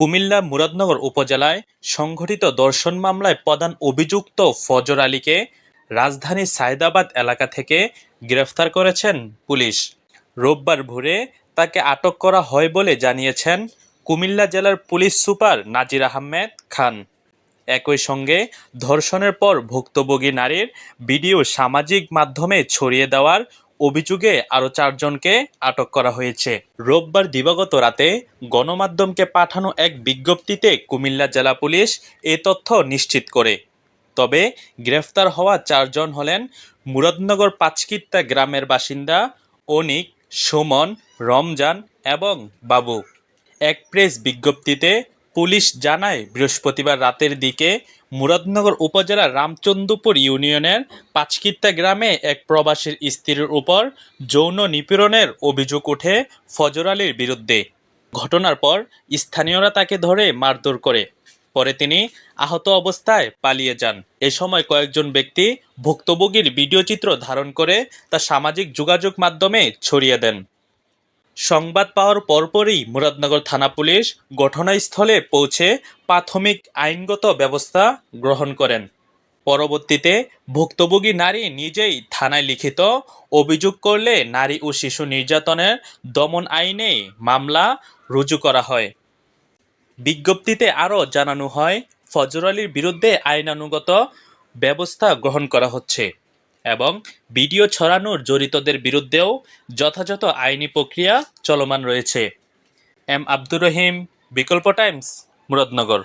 কুমিল্লা মুরাদনগর উপজেলায় সংঘটিত ধর্ষণ মামলায় প্রধান অভিযুক্ত ফজর আলীকে রাজধানী সায়দাবাদ এলাকা থেকে গ্রেফতার করেছেন পুলিশ। রোববার ভোরে তাকে আটক করা হয় বলে জানিয়েছেন কুমিল্লা জেলার পুলিশ সুপার নাজির আহমেদ খান। একই সঙ্গে ধর্ষণের পর ভুক্তভোগী নারীর ভিডিও সামাজিক মাধ্যমে ছড়িয়ে দেওয়ার অভিযোগে আরও চারজনকে আটক করা হয়েছে। রোববার দিবাগত রাতে গণমাধ্যমকে পাঠানো এক বিজ্ঞপ্তিতে কুমিল্লা জেলা পুলিশ এ তথ্য নিশ্চিত করে। তবে গ্রেফতার হওয়া চারজন হলেন মুরাদনগর পাঁচকিত্তা গ্রামের বাসিন্দা অনিক, সুমন, রমজান এবং বাবু। এক প্রেস বিজ্ঞপ্তিতে পুলিশ জানায়, বৃহস্পতিবার রাতের দিকে মুরাদনগর উপজেলার রামচন্দ্রপুর ইউনিয়নের পাঁচকিত্তা গ্রামে এক প্রবাসীর স্ত্রীর উপর যৌন নিপীড়নের অভিযোগ ওঠে ফজর আলীর বিরুদ্ধে। ঘটনার পর স্থানীয়রা তাকে ধরে মারধর করে। পরে তিনি আহত অবস্থায় পালিয়ে যান। এ সময় কয়েকজন ব্যক্তি ভুক্তভোগীর ভিডিও চিত্র ধারণ করে তা সামাজিক যোগাযোগ মাধ্যমে ছড়িয়ে দেন। সংবাদ পাওয়ার পরপরই মুরাদনগর থানা পুলিশ ঘটনাস্থলে পৌঁছে প্রাথমিক আইনগত ব্যবস্থা গ্রহণ করেন। পরবর্তীতে ভুক্তভোগী নারী নিজেই থানায় লিখিত অভিযোগ করলে নারী ও শিশু নির্যাতনের দমন আইনে মামলা রুজু করা হয়। বিজ্ঞপ্তিতে আরও জানানো হয়, ফজর আলীর বিরুদ্ধে আইনানুগত ব্যবস্থা গ্রহণ করা হচ্ছে। এবং ভিডিও ছড়ানোর জড়িতদের বিরুদ্ধেও যথাযথ আইনি প্রক্রিয়া চলমান রয়েছে। এম আব্দুর রহিম, বিকল্প টাইমস, মুরাদনগর।